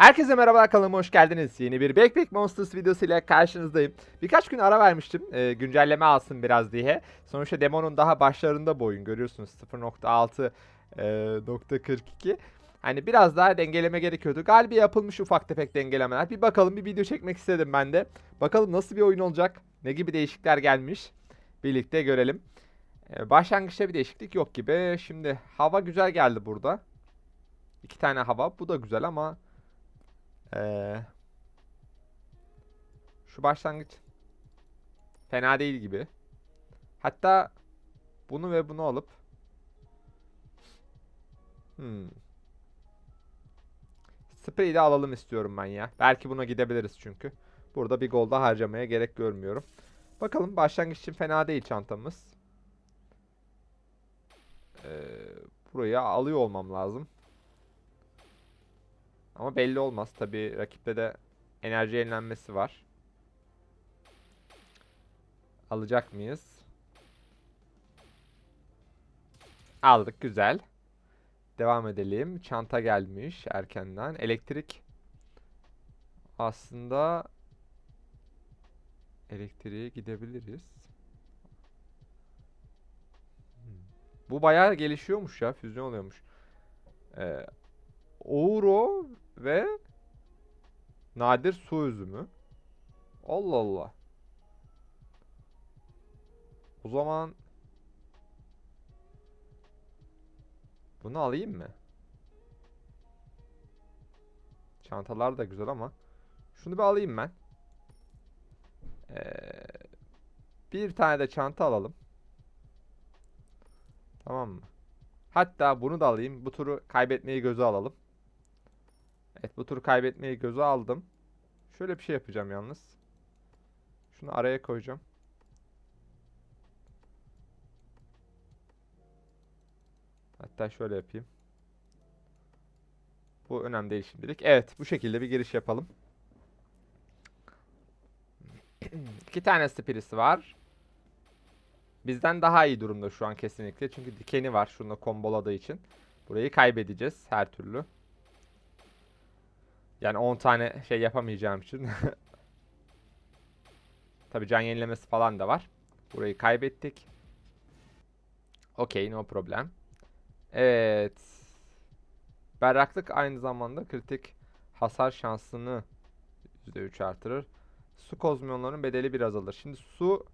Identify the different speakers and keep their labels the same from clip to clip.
Speaker 1: Herkese merhabalar kanalıma hoş geldiniz. Yeni bir Backpack Monsters videosuyla karşınızdayım. Birkaç gün ara vermiştim e, güncelleme alsın biraz diye. Sonuçta demonun daha başlarında bu oyun görüyorsunuz 0.6 e, nokta 42. Hani biraz daha dengeleme gerekiyordu. Galiba yapılmış ufak tefek dengelemeler. Bir bakalım bir video çekmek istedim ben de. Bakalım nasıl bir oyun olacak. Ne gibi değişiklikler gelmiş. Birlikte görelim. E, başlangıçta bir değişiklik yok gibi. Şimdi hava güzel geldi burada. İki tane hava. Bu da güzel ama ee, şu başlangıç fena değil gibi. Hatta bunu ve bunu alıp hmm. Spray'i de alalım istiyorum ben ya. Belki buna gidebiliriz çünkü. Burada bir gol daha harcamaya gerek görmüyorum. Bakalım başlangıç için fena değil çantamız. Ee, buraya alıyor olmam lazım. Ama belli olmaz. Tabi rakipte de enerji yenilenmesi var. Alacak mıyız? Aldık. Güzel. Devam edelim. Çanta gelmiş erkenden. Elektrik. Aslında elektriğe gidebiliriz. Hmm. Bu bayağı gelişiyormuş ya. Füzyon oluyormuş. Ee, Ouro ve nadir su üzümü. Allah Allah. O zaman bunu alayım mı? Çantalar da güzel ama şunu bir alayım ben. Ee, bir tane de çanta alalım. Tamam mı? Hatta bunu da alayım. Bu turu kaybetmeyi göze alalım. Evet bu turu kaybetmeyi göze aldım. Şöyle bir şey yapacağım yalnız. Şunu araya koyacağım. Hatta şöyle yapayım. Bu önemli değil şimdilik. Evet bu şekilde bir giriş yapalım. İki tane spirisi var. Bizden daha iyi durumda şu an kesinlikle. Çünkü dikeni var şununla komboladığı için. Burayı kaybedeceğiz her türlü. Yani 10 tane şey yapamayacağım için. Tabi can yenilemesi falan da var. Burayı kaybettik. Okey no problem. Evet. Berraklık aynı zamanda kritik hasar şansını %3 artırır. Su kozmiyonların bedeli biraz alır. Şimdi su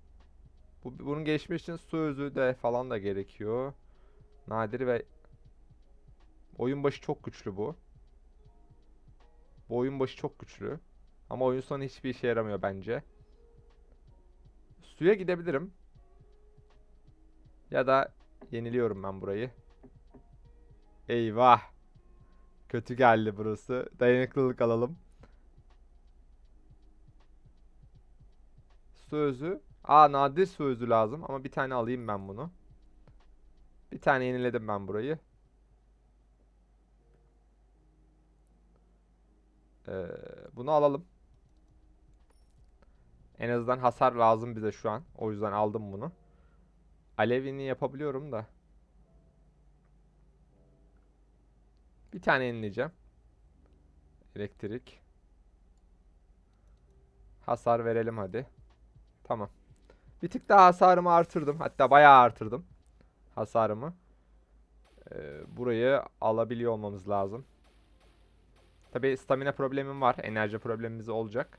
Speaker 1: bu, bunun gelişmesi için su özü de falan da gerekiyor. Nadir ve oyun başı çok güçlü bu. Bu oyun başı çok güçlü. Ama oyun sonu hiçbir işe yaramıyor bence. Suya gidebilirim. Ya da yeniliyorum ben burayı. Eyvah. Kötü geldi burası. Dayanıklılık alalım. Su özü. Aa nadir su özü lazım ama bir tane alayım ben bunu. Bir tane yeniledim ben burayı. Ee, bunu alalım. En azından hasar lazım bize şu an. O yüzden aldım bunu. Alevini yapabiliyorum da. Bir tane yenileyeceğim. Elektrik. Hasar verelim hadi. Tamam. Bir tık daha hasarımı artırdım. Hatta bayağı artırdım. Hasarımı. Ee, burayı alabiliyor olmamız lazım. Tabi stamina problemim var. Enerji problemimiz olacak.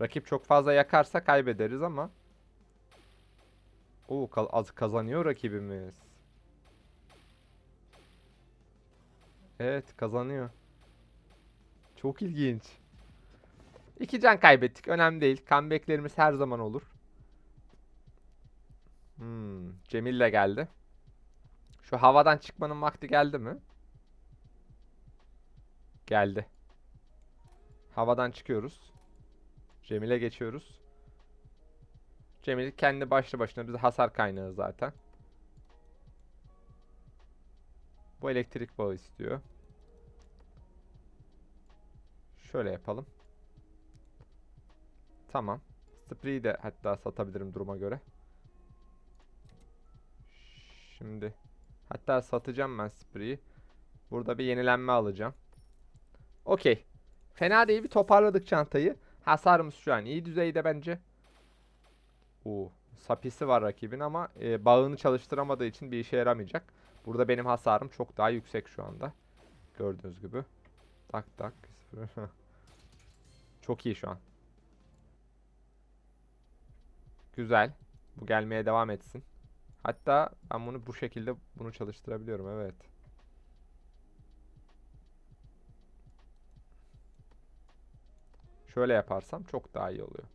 Speaker 1: Rakip çok fazla yakarsa kaybederiz ama. Oo az kazanıyor rakibimiz. Evet kazanıyor. Çok ilginç. İki can kaybettik. Önemli değil. Comeback'lerimiz her zaman olur. Hmm, Cemil de geldi. Şu havadan çıkmanın vakti geldi mi? Geldi. Havadan çıkıyoruz. Cemil'e geçiyoruz. Cemil kendi başlı başına bize hasar kaynağı zaten. Bu elektrik bağı istiyor. Şöyle yapalım. Tamam. Spree'yi de hatta satabilirim duruma göre. Şimdi hatta satacağım ben spree'yi. Burada bir yenilenme alacağım. Okey. Fena değil bir toparladık çantayı. Hasarımız şu an iyi düzeyde bence. Oo, sapisi var rakibin ama e, bağını çalıştıramadığı için bir işe yaramayacak. Burada benim hasarım çok daha yüksek şu anda. Gördüğünüz gibi. Tak tak. çok iyi şu an. Güzel. Bu gelmeye devam etsin. Hatta ben bunu bu şekilde bunu çalıştırabiliyorum evet. Şöyle yaparsam çok daha iyi oluyor.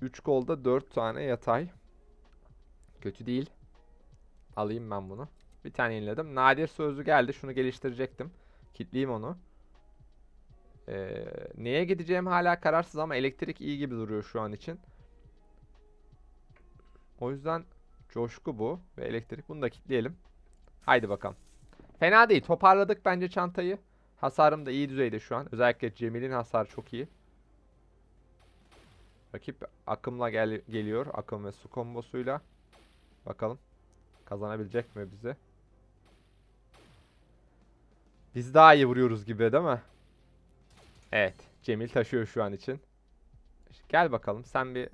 Speaker 1: 3 golda 4 tane yatay. Kötü değil. Alayım ben bunu. Bir tane yeniledim. Nadir sözlü geldi. Şunu geliştirecektim. Kitleyeyim onu. Ee, neye gideceğim hala kararsız ama elektrik iyi gibi duruyor şu an için. O yüzden coşku bu ve elektrik. Bunu da kitleyelim. Haydi bakalım. Fena değil. Toparladık bence çantayı. Hasarım da iyi düzeyde şu an. Özellikle Cemil'in hasarı çok iyi. Rakip akımla gel geliyor. Akım ve su kombosuyla. Bakalım. Kazanabilecek mi bizi? Biz daha iyi vuruyoruz gibi değil mi? Evet. Cemil taşıyor şu an için. Gel bakalım. Sen bir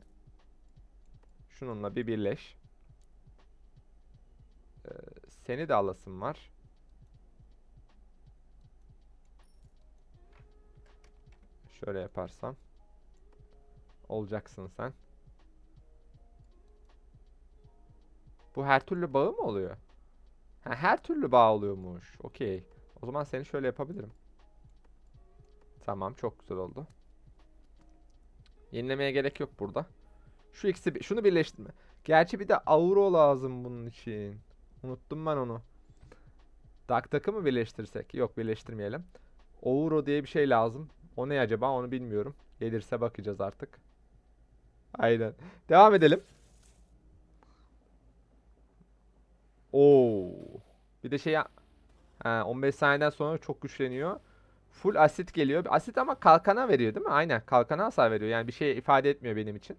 Speaker 1: şununla bir birleş. Ee, seni de alasım var. Şöyle yaparsam. Olacaksın sen. Bu her türlü bağı mı oluyor? Ha, her türlü bağ oluyormuş. Okey. O zaman seni şöyle yapabilirim. Tamam çok güzel oldu. Yenilemeye gerek yok burada. Şu ikisi şunu birleştirme. Gerçi bir de Auro lazım bunun için. Unuttum ben onu. Dak takı mı birleştirsek? Yok birleştirmeyelim. Auro diye bir şey lazım. O ne acaba onu bilmiyorum. Gelirse bakacağız artık. Aynen. Devam edelim. Oo. Bir de şey ha, 15 saniyeden sonra çok güçleniyor. Full asit geliyor. Asit ama kalkana veriyor değil mi? Aynen. Kalkana hasar veriyor. Yani bir şey ifade etmiyor benim için.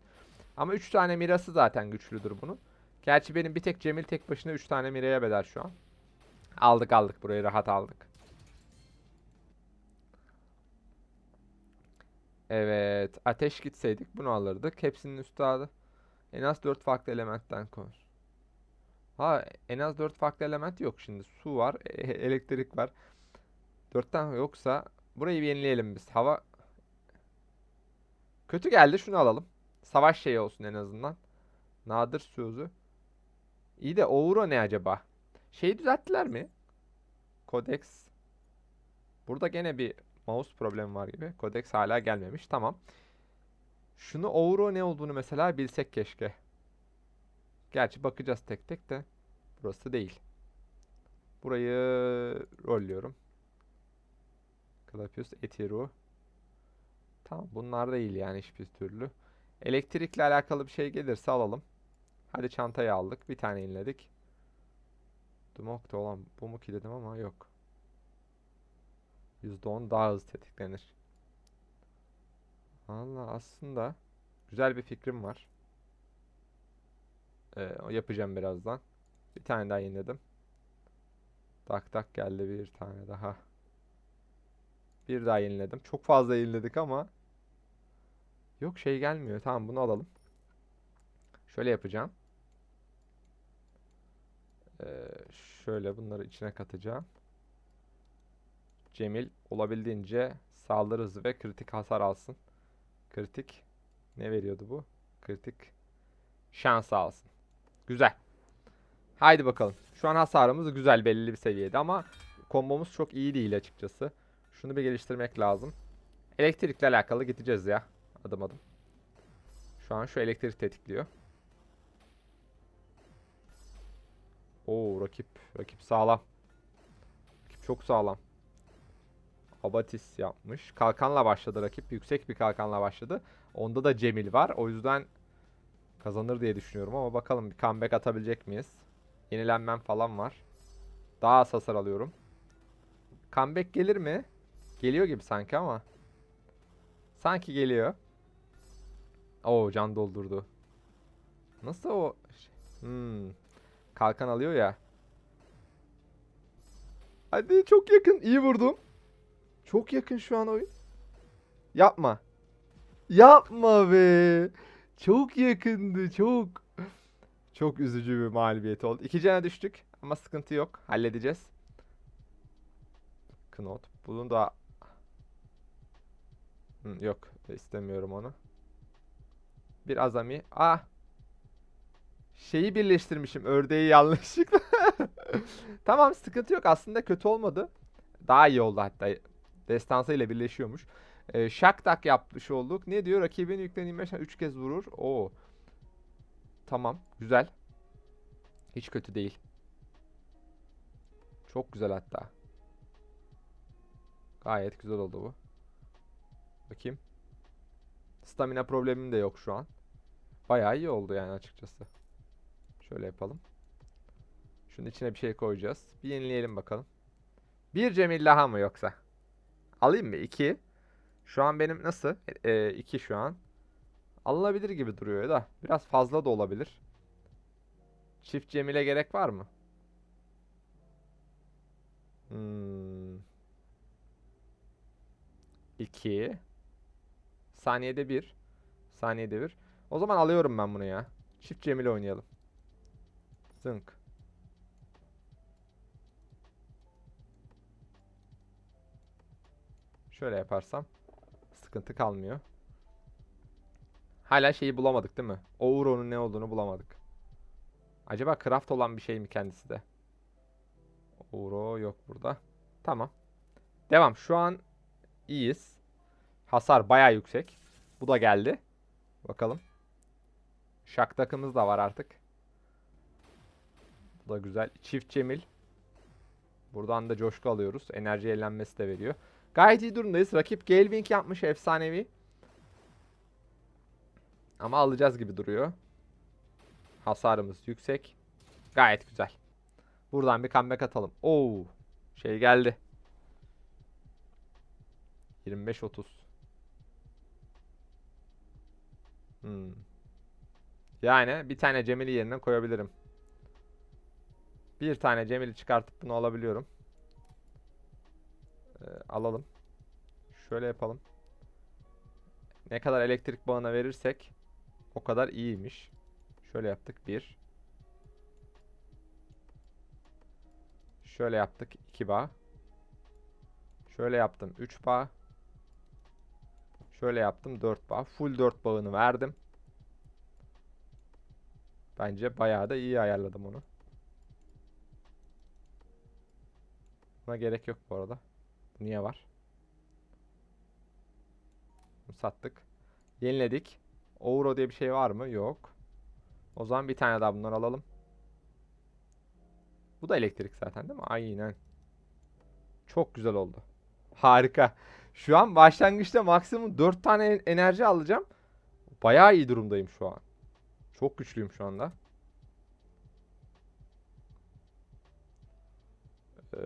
Speaker 1: Ama 3 tane mirası zaten güçlüdür bunun. Gerçi benim bir tek Cemil tek başına 3 tane miraya bedel şu an. Aldık aldık burayı rahat aldık. Evet. Ateş gitseydik bunu alırdık. Hepsinin üstadı. En az 4 farklı elementten koy. Ha en az 4 farklı element yok şimdi. Su var, e- elektrik var. 4'ten yoksa burayı bir yenileyelim biz. Hava kötü geldi. Şunu alalım. Savaş şeyi olsun en azından. Nadir sözü. İyi de Ouro ne acaba? Şeyi düzelttiler mi? Codex. Burada gene bir mouse problemi var gibi. Codex hala gelmemiş. Tamam. Şunu Ouro ne olduğunu mesela bilsek keşke. Gerçi bakacağız tek tek de. Burası değil. Burayı rolluyorum. Clapius Etiru. Tamam bunlar değil yani hiçbir türlü. Elektrikle alakalı bir şey gelirse alalım. Hadi çantayı aldık. Bir tane inledik. Dumok'ta olan bu mu ki dedim ama yok. %10 daha hızlı tetiklenir. Valla aslında güzel bir fikrim var. Ee, yapacağım birazdan. Bir tane daha yeniledim. Tak tak geldi bir tane daha. Bir daha yeniledim. Çok fazla yeniledik ama yok şey gelmiyor. Tamam bunu alalım. Şöyle yapacağım. Ee, şöyle bunları içine katacağım. Cemil olabildiğince saldırı hızı ve kritik hasar alsın. Kritik ne veriyordu bu? Kritik şans alsın. Güzel. Haydi bakalım. Şu an hasarımız güzel belli bir seviyede ama kombomuz çok iyi değil açıkçası. Şunu bir geliştirmek lazım. Elektrikle alakalı gideceğiz ya. Adım adım. Şu an şu elektrik tetikliyor. Oo rakip. Rakip sağlam. Rakip çok sağlam. Abatis yapmış. Kalkanla başladı rakip. Yüksek bir kalkanla başladı. Onda da Cemil var. O yüzden kazanır diye düşünüyorum ama bakalım bir comeback atabilecek miyiz? Yenilenmem falan var. Daha az hasar alıyorum. Comeback gelir mi? Geliyor gibi sanki ama. Sanki geliyor. Oo can doldurdu. Nasıl o? Hmm. Kalkan alıyor ya. Hadi çok yakın. İyi vurdum. Çok yakın şu an oyun. Yapma. Yapma be. Çok yakındı çok. Çok üzücü bir mağlubiyet oldu. İki cana düştük ama sıkıntı yok. Halledeceğiz. Knot. Bunun da Hı, yok istemiyorum onu. Bir azami. Ah. Şeyi birleştirmişim. Ördeği yanlışlıkla. tamam sıkıntı yok. Aslında kötü olmadı. Daha iyi oldu hatta. Destansı ile birleşiyormuş. Ee, şak tak yapmış olduk. Ne diyor? Rakibin yüklenen 3 kez vurur. Oo. Tamam. Güzel. Hiç kötü değil. Çok güzel hatta. Gayet güzel oldu bu. Bakayım. Stamina problemim de yok şu an. Bayağı iyi oldu yani açıkçası. Şöyle yapalım. Şunun içine bir şey koyacağız. Bir yenileyelim bakalım. Bir Cemil daha mı yoksa? Alayım mı? 2. Şu an benim nasıl? 2 şu an. Alınabilir gibi duruyor da. Biraz fazla da olabilir. Çift Cemil'e gerek var mı? Hmm. 2. Saniyede 1. Saniyede 1. O zaman alıyorum ben bunu ya. Çift Cemil oynayalım. Zınk. Şöyle yaparsam sıkıntı kalmıyor. Hala şeyi bulamadık değil mi? Ouro'nun ne olduğunu bulamadık. Acaba craft olan bir şey mi kendisi de? Ouro yok burada. Tamam. Devam. Şu an iyiyiz. Hasar baya yüksek. Bu da geldi. Bakalım. Şak takımız da var artık. Bu da güzel. Çift Cemil. Buradan da coşku alıyoruz. Enerji eğlenmesi de veriyor. Gayet iyi durumdayız. Rakip Galewing yapmış efsanevi. Ama alacağız gibi duruyor. Hasarımız yüksek. Gayet güzel. Buradan bir comeback atalım. Oo, şey geldi. 25-30. Hmm. Yani bir tane Cemil'i yerine koyabilirim. Bir tane Cemil'i çıkartıp bunu alabiliyorum. Ee, alalım. Şöyle yapalım. Ne kadar elektrik bağına verirsek o kadar iyiymiş. Şöyle yaptık. Bir. Şöyle yaptık. iki bağ. Şöyle yaptım. Üç bağ. Şöyle yaptım. Dört bağ. Full dört bağını verdim. Bence bayağı da iyi ayarladım onu. Buna gerek yok bu arada. Niye var? Sattık. Yeniledik. Ouro diye bir şey var mı? Yok. O zaman bir tane daha bundan alalım. Bu da elektrik zaten değil mi? Aynen. Çok güzel oldu. Harika. Şu an başlangıçta maksimum 4 tane enerji alacağım. Bayağı iyi durumdayım şu an. Çok güçlüyüm şu anda. Ee,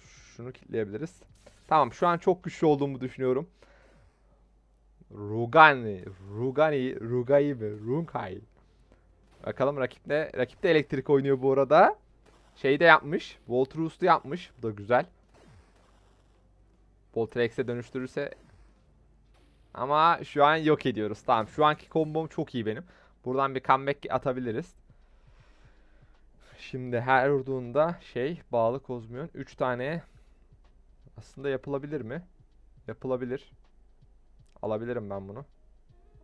Speaker 1: şunu kilitleyebiliriz. Tamam şu an çok güçlü olduğumu düşünüyorum. Rugani, Rugani, Rugai mi? Runkai. Bakalım rakip ne? Rakip de elektrik oynuyor bu arada. Şey de yapmış. Voltrus'u yapmış. Bu da güzel. Voltrex'e dönüştürürse ama şu an yok ediyoruz. Tamam. Şu anki kombom çok iyi benim. Buradan bir comeback atabiliriz. Şimdi her vurduğunda şey bağlı kozmuyon 3 tane aslında yapılabilir mi? Yapılabilir. Alabilirim ben bunu.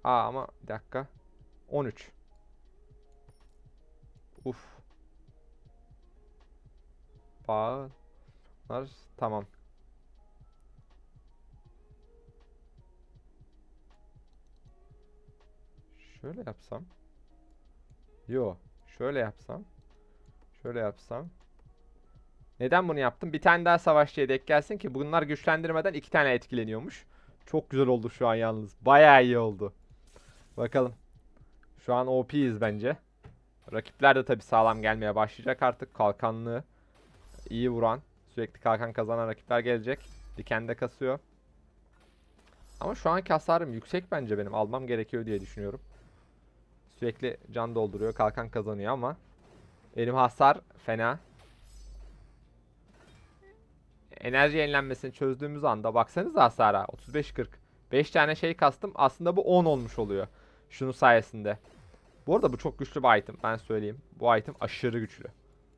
Speaker 1: Aa ama bir dakika. 13. Uf. Bağlar tamam. Şöyle yapsam. Yo, şöyle yapsam. Şöyle yapsam. Neden bunu yaptım? Bir tane daha savaşçıya denk gelsin ki bunlar güçlendirmeden iki tane etkileniyormuş. Çok güzel oldu şu an yalnız. Bayağı iyi oldu. Bakalım. Şu an OP'yiz bence. Rakipler de tabi sağlam gelmeye başlayacak artık. Kalkanlı, iyi vuran, sürekli kalkan kazanan rakipler gelecek. Dikende kasıyor. Ama şu anki hasarım yüksek bence benim. Almam gerekiyor diye düşünüyorum. Sürekli can dolduruyor, kalkan kazanıyor ama benim hasar fena. Enerji yenilenmesini çözdüğümüz anda baksanıza hasara 35-40. 5 tane şey kastım aslında bu 10 olmuş oluyor. Şunun sayesinde. Bu arada bu çok güçlü bir item ben söyleyeyim. Bu item aşırı güçlü.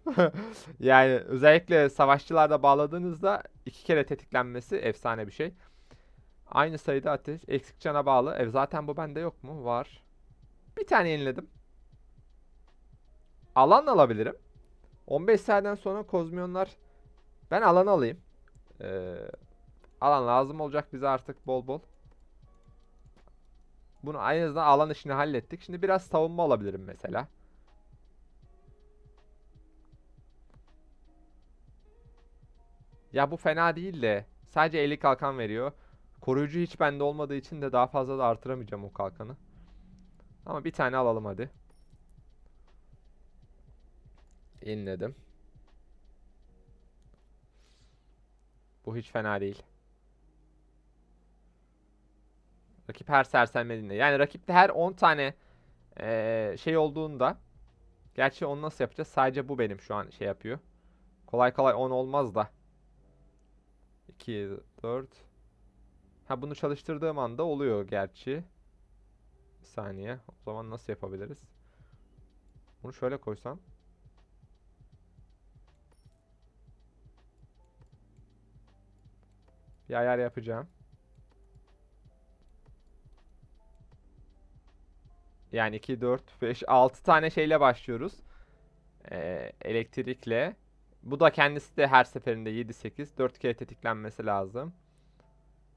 Speaker 1: yani özellikle savaşçılarda bağladığınızda iki kere tetiklenmesi efsane bir şey. Aynı sayıda ateş eksik cana bağlı. Ev zaten bu bende yok mu? Var. Bir tane yeniledim. Alan alabilirim. 15 saniyeden sonra kozmiyonlar ben alan alayım. Ee, alan lazım olacak bize artık bol bol. Bunu en azından alan işini hallettik. Şimdi biraz savunma alabilirim mesela. Ya bu fena değil de sadece 50 kalkan veriyor. Koruyucu hiç bende olmadığı için de daha fazla da artıramayacağım o kalkanı. Ama bir tane alalım hadi. Yeniledim. Bu hiç fena değil. Rakip her sersemlediğinde. Yani rakipte her 10 tane eee, şey olduğunda Gerçi onu nasıl yapacağız? Sadece bu benim şu an şey yapıyor. Kolay kolay 10 olmaz da. 2, 4. Ha bunu çalıştırdığım anda oluyor gerçi. Bir saniye. O zaman nasıl yapabiliriz? Bunu şöyle koysam. Bir ayar yapacağım. Yani 2, 4, 5, 6 tane şeyle başlıyoruz. Ee, elektrikle. Bu da kendisi de her seferinde 7, 8, 4 kere tetiklenmesi lazım.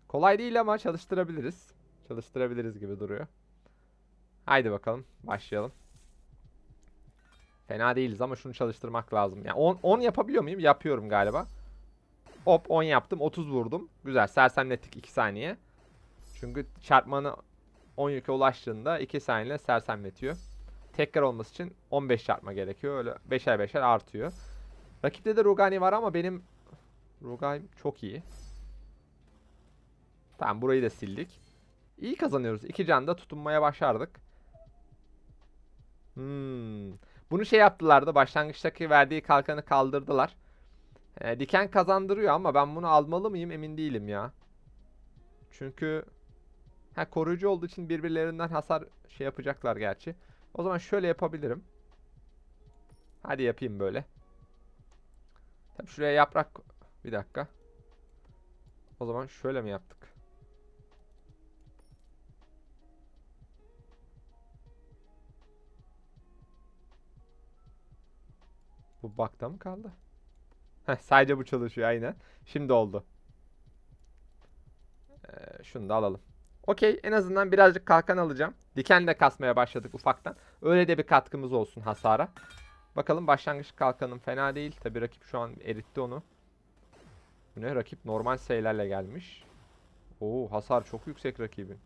Speaker 1: Kolay değil ama çalıştırabiliriz. Çalıştırabiliriz gibi duruyor. Haydi bakalım başlayalım. Fena değiliz ama şunu çalıştırmak lazım. Yani 10, 10 yapabiliyor muyum? Yapıyorum galiba. Hop 10 yaptım. 30 vurdum. Güzel. Sersemlettik 2 saniye. Çünkü çarpmanı 10 yüke ulaştığında 2 saniye sersemletiyor. Tekrar olması için 15 çarpma gerekiyor. Öyle 5'er 5'er artıyor. Rakipte de Rugani var ama benim Rugani çok iyi. Tamam burayı da sildik. İyi kazanıyoruz. 2 canda tutunmaya başardık. Hmm. Bunu şey yaptılar da başlangıçtaki verdiği kalkanı kaldırdılar. Ee, diken kazandırıyor ama ben bunu almalı mıyım emin değilim ya. Çünkü ha koruyucu olduğu için birbirlerinden hasar şey yapacaklar gerçi. O zaman şöyle yapabilirim. Hadi yapayım böyle. Tabii şuraya yaprak bir dakika. O zaman şöyle mi yaptık? Bu bakta mı kaldı? Heh, sadece bu çalışıyor aynen. Şimdi oldu. Ee, şunu da alalım. Okey en azından birazcık kalkan alacağım. Diken de kasmaya başladık ufaktan. Öyle de bir katkımız olsun hasara. Bakalım başlangıç kalkanım fena değil. Tabi rakip şu an eritti onu. Bu ne? Rakip normal sayılarla gelmiş. Oo hasar çok yüksek rakibin.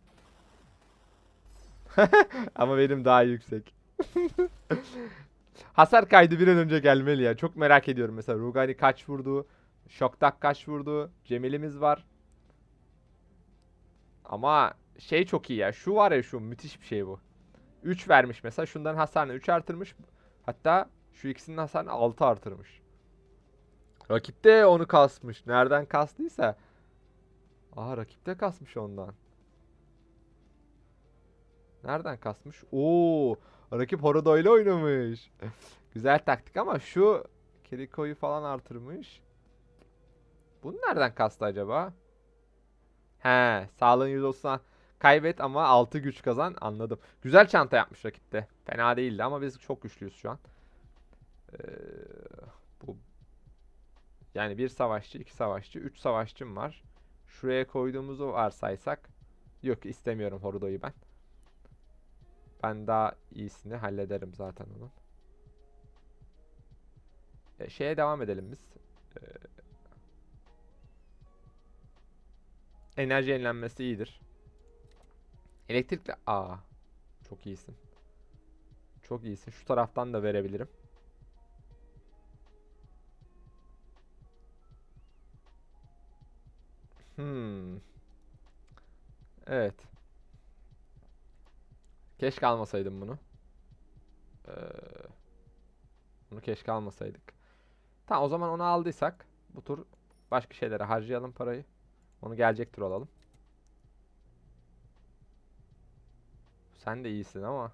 Speaker 1: Ama benim daha yüksek. Hasar kaydı bir an önce gelmeli ya. Çok merak ediyorum mesela Rugani kaç vurdu? Şoktak kaç vurdu? Cemil'imiz var. Ama şey çok iyi ya. Şu var ya şu müthiş bir şey bu. 3 vermiş mesela. Şundan hasarını 3 artırmış. Hatta şu ikisinin hasarını 6 artırmış. Rakipte onu kasmış. Nereden kastıysa. Aha rakipte kasmış ondan. Nereden kasmış? Oo, rakip Horodo ile oynamış. Güzel taktik ama şu Kiriko'yu falan artırmış. Bunu nereden kastı acaba? He, sağlığın %30'una kaybet ama 6 güç kazan. Anladım. Güzel çanta yapmış rakipte. Fena değildi ama biz çok güçlüyüz şu an. Ee, bu yani bir savaşçı, iki savaşçı, üç savaşçım var. Şuraya koyduğumuzu varsaysak. Yok istemiyorum Horudo'yu ben. Ben daha iyisini hallederim zaten onun. E, şeye devam edelim biz. E, enerji yenilenmesi iyidir. Elektrikle... Aa, çok iyisin. Çok iyisin. Şu taraftan da verebilirim. Hmm. Evet. Keşke almasaydım bunu. Ee, bunu keşke almasaydık. Tamam o zaman onu aldıysak bu tur başka şeylere harcayalım parayı. Onu gelecektir alalım. Sen de iyisin ama.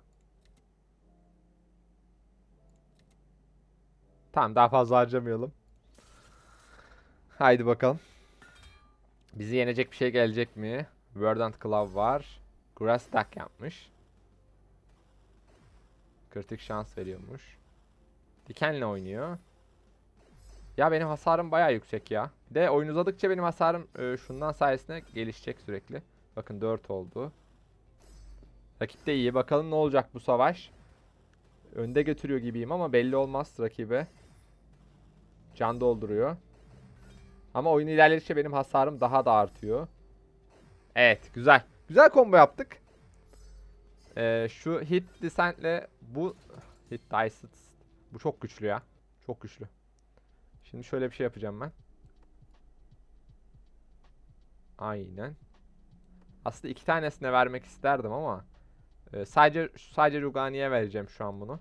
Speaker 1: Tamam daha fazla harcamayalım. Haydi bakalım. Bizi yenecek bir şey gelecek mi? Verdant Club var. Grass Duck yapmış. Kritik şans veriyormuş. Dikenle oynuyor. Ya benim hasarım bayağı yüksek ya. De oyun uzadıkça benim hasarım e, şundan sayesinde gelişecek sürekli. Bakın 4 oldu. Rakip de iyi. Bakalım ne olacak bu savaş. Önde götürüyor gibiyim ama belli olmaz rakibe. Can dolduruyor. Ama oyun ilerledikçe benim hasarım daha da artıyor. Evet güzel. Güzel combo yaptık. Ee, şu hit descent'le bu hit dice bu çok güçlü ya. Çok güçlü. Şimdi şöyle bir şey yapacağım ben. Aynen. Aslında iki tanesine vermek isterdim ama e, sadece sadece Rugani'ye vereceğim şu an bunu.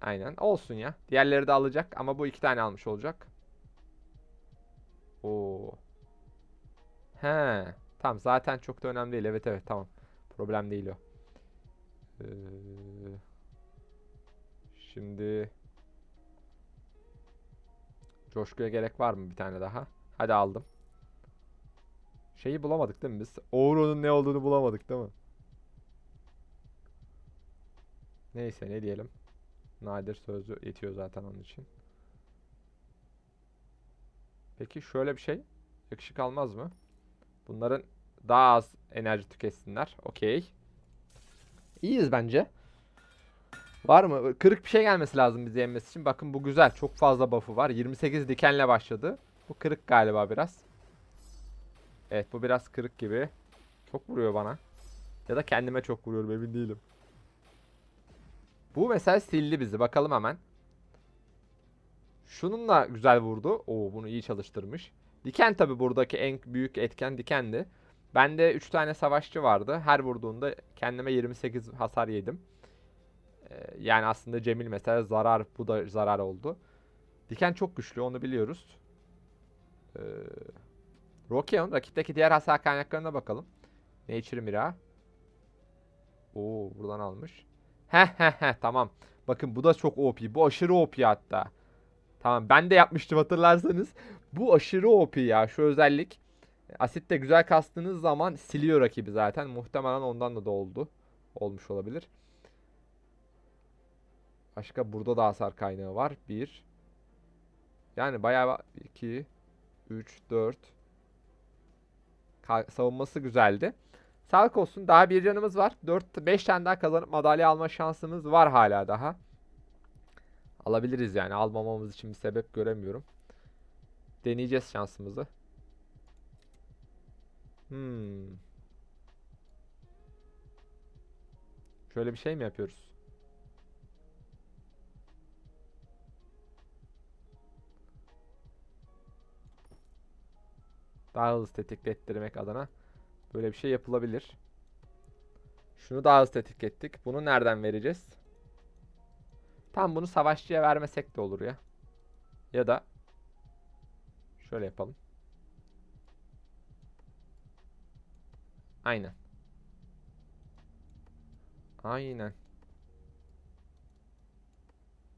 Speaker 1: Aynen. Olsun ya. Diğerleri de alacak ama bu iki tane almış olacak. Oo. He. Tamam zaten çok da önemli değil. Evet evet tamam. Problem değil o. Ee, şimdi Coşkuya gerek var mı bir tane daha? Hadi aldım. Şeyi bulamadık değil mi biz? Ouro'nun ne olduğunu bulamadık değil mi? Neyse ne diyelim. Nadir sözü yetiyor zaten onun için. Peki şöyle bir şey. Yakışık almaz mı? Bunların daha az enerji tüketsinler. Okey. İyiyiz bence. Var mı? Kırık bir şey gelmesi lazım bize yenmesi için. Bakın bu güzel. Çok fazla buff'ı var. 28 dikenle başladı. Bu kırık galiba biraz. Evet bu biraz kırık gibi. Çok vuruyor bana. Ya da kendime çok vuruyorum emin değilim. Bu mesela sildi bizi. Bakalım hemen. Şununla güzel vurdu. Oo bunu iyi çalıştırmış. Diken tabi buradaki en büyük etken dikendi. Bende 3 tane savaşçı vardı. Her vurduğunda kendime 28 hasar yedim. Ee, yani aslında Cemil mesela zarar bu da zarar oldu. Diken çok güçlü onu biliyoruz. Ee, Rockeon rakipteki diğer hasar kaynaklarına bakalım. Nature Mira. Oo buradan almış. He he he tamam. Bakın bu da çok OP. Bu aşırı OP hatta. Tamam ben de yapmıştım hatırlarsanız. Bu aşırı OP ya şu özellik. Asitte güzel kastığınız zaman siliyor rakibi zaten. Muhtemelen ondan da da oldu. Olmuş olabilir. Başka burada da hasar kaynağı var. 1 Yani bayağı 2 3 4 savunması güzeldi. Sağlık olsun. Daha bir canımız var. 4 5 tane daha kazanıp madalya alma şansımız var hala daha. Alabiliriz yani. Almamamız için bir sebep göremiyorum. Deneyeceğiz şansımızı. Hmm. Şöyle bir şey mi yapıyoruz? Daha hızlı tetiklettirmek adına böyle bir şey yapılabilir. Şunu daha hızlı tetiklettik. Bunu nereden vereceğiz? Tam bunu savaşçıya vermesek de olur ya. Ya da şöyle yapalım. Aynen. Aynen.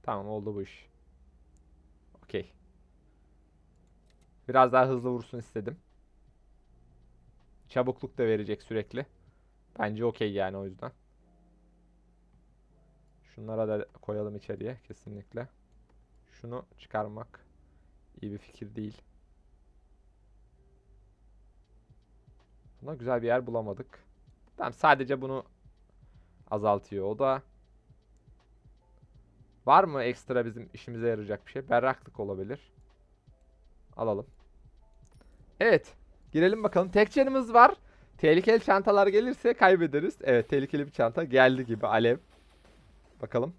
Speaker 1: Tamam oldu bu iş. Okey. Biraz daha hızlı vursun istedim. Çabukluk da verecek sürekli. Bence okey yani o yüzden. Şunlara da koyalım içeriye kesinlikle. Şunu çıkarmak iyi bir fikir değil. Buna güzel bir yer bulamadık. Tamam sadece bunu azaltıyor. O da var mı ekstra bizim işimize yarayacak bir şey? Berraklık olabilir. Alalım. Evet. Girelim bakalım. Tek canımız var. Tehlikeli çantalar gelirse kaybederiz. Evet tehlikeli bir çanta geldi gibi. Alev. Bakalım.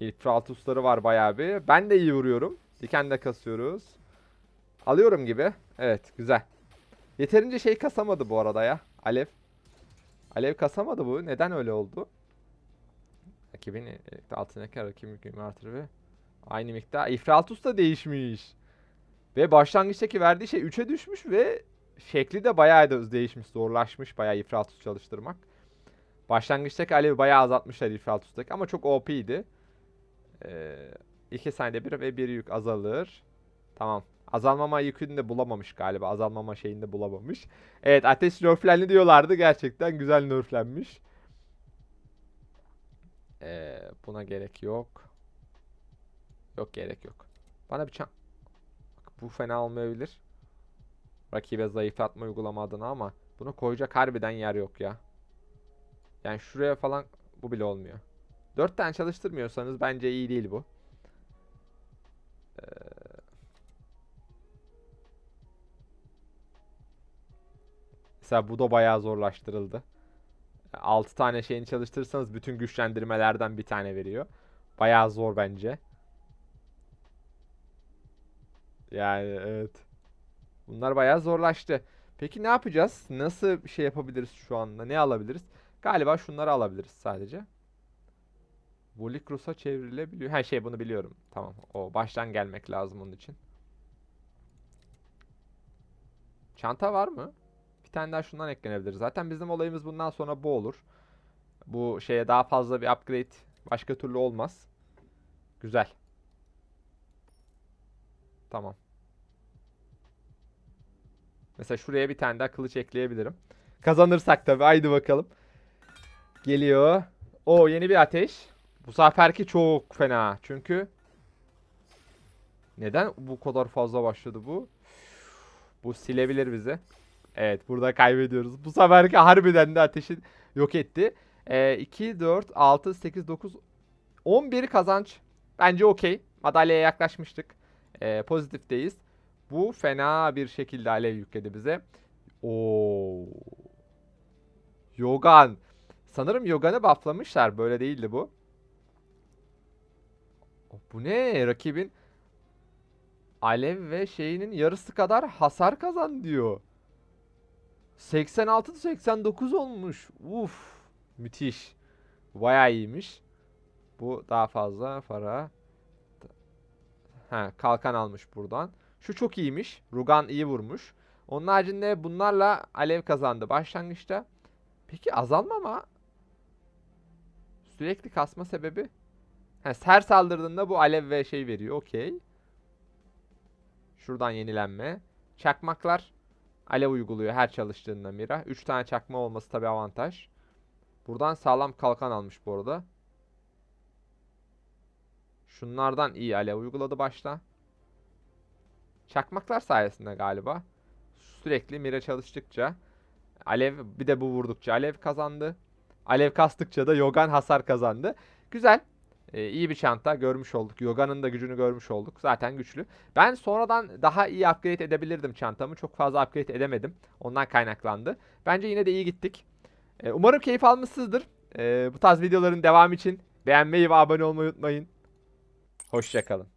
Speaker 1: İlfratusları var bayağı bir. Ben de iyi vuruyorum. Diken de kasıyoruz. Alıyorum gibi. Evet güzel. Yeterince şey kasamadı bu arada ya. Alev. Alev kasamadı bu. Neden öyle oldu? Rakibin altındaki rakibin gücünü artırır ve Aynı miktar. İfratus da değişmiş. Ve başlangıçtaki verdiği şey 3'e düşmüş ve şekli de bayağı da değişmiş. Zorlaşmış bayağı İfratus çalıştırmak. Başlangıçtaki alevi bayağı azaltmışlar İfratus'taki ama çok OP'ydi. Ee, iki saniyede bir ve bir yük azalır. Tamam. Azalmama yükünü de bulamamış galiba. Azalmama şeyini de bulamamış. Evet ateş nerflendi diyorlardı. Gerçekten güzel nerflenmiş. Ee, buna gerek yok. Yok gerek yok. Bana bir çan... Bu fena olmayabilir. Rakibe zayıflatma uygulama adına ama bunu koyacak harbiden yer yok ya. Yani şuraya falan bu bile olmuyor. 4 tane çalıştırmıyorsanız bence iyi değil bu. Ee, Mesela bu da bayağı zorlaştırıldı. 6 tane şeyini çalıştırırsanız bütün güçlendirmelerden bir tane veriyor. Bayağı zor bence. Yani evet. Bunlar bayağı zorlaştı. Peki ne yapacağız? Nasıl bir şey yapabiliriz şu anda? Ne alabiliriz? Galiba şunları alabiliriz sadece. Volikrus'a çevrilebiliyor. Her şey bunu biliyorum. Tamam. O baştan gelmek lazım onun için. Çanta var mı? Tane daha şundan eklenebilir. Zaten bizim olayımız bundan sonra bu olur. Bu şeye daha fazla bir upgrade başka türlü olmaz. Güzel. Tamam. Mesela şuraya bir tane daha kılıç ekleyebilirim. Kazanırsak tabii. Haydi bakalım. Geliyor. O yeni bir ateş. Bu seferki çok fena. Çünkü neden bu kadar fazla başladı bu? Bu silebilir bizi. Evet burada kaybediyoruz. Bu seferki harbiden de ateşi yok etti. Ee, 2, 4, 6, 8, 9, 11 kazanç. Bence okey. Madalyaya yaklaşmıştık. Ee, pozitifteyiz. Bu fena bir şekilde alev yükledi bize. Oo. Yogan. Sanırım Yogan'ı bufflamışlar. Böyle değildi bu. Oh, Bu ne? Rakibin alev ve şeyinin yarısı kadar hasar kazan diyor. 86 89 olmuş. Uf. Müthiş. Bayağı iyiymiş. Bu daha fazla para. Ha, kalkan almış buradan. Şu çok iyiymiş. Rugan iyi vurmuş. Onun haricinde bunlarla alev kazandı başlangıçta. Peki azalmama sürekli kasma sebebi? Ha, her saldırdığında bu alev ve şey veriyor. Okey. Şuradan yenilenme. Çakmaklar alev uyguluyor her çalıştığında Mira. 3 tane çakma olması tabi avantaj. Buradan sağlam kalkan almış bu arada. Şunlardan iyi alev uyguladı başta. Çakmaklar sayesinde galiba. Sürekli mira çalıştıkça alev bir de bu vurdukça alev kazandı. Alev kastıkça da Yogan hasar kazandı. Güzel. Ee, iyi bir çanta görmüş olduk. Yogan'ın da gücünü görmüş olduk. Zaten güçlü. Ben sonradan daha iyi upgrade edebilirdim çantamı. Çok fazla upgrade edemedim. Ondan kaynaklandı. Bence yine de iyi gittik. Ee, umarım keyif almışsınızdır. Ee, bu tarz videoların devamı için beğenmeyi ve abone olmayı unutmayın. Hoşçakalın.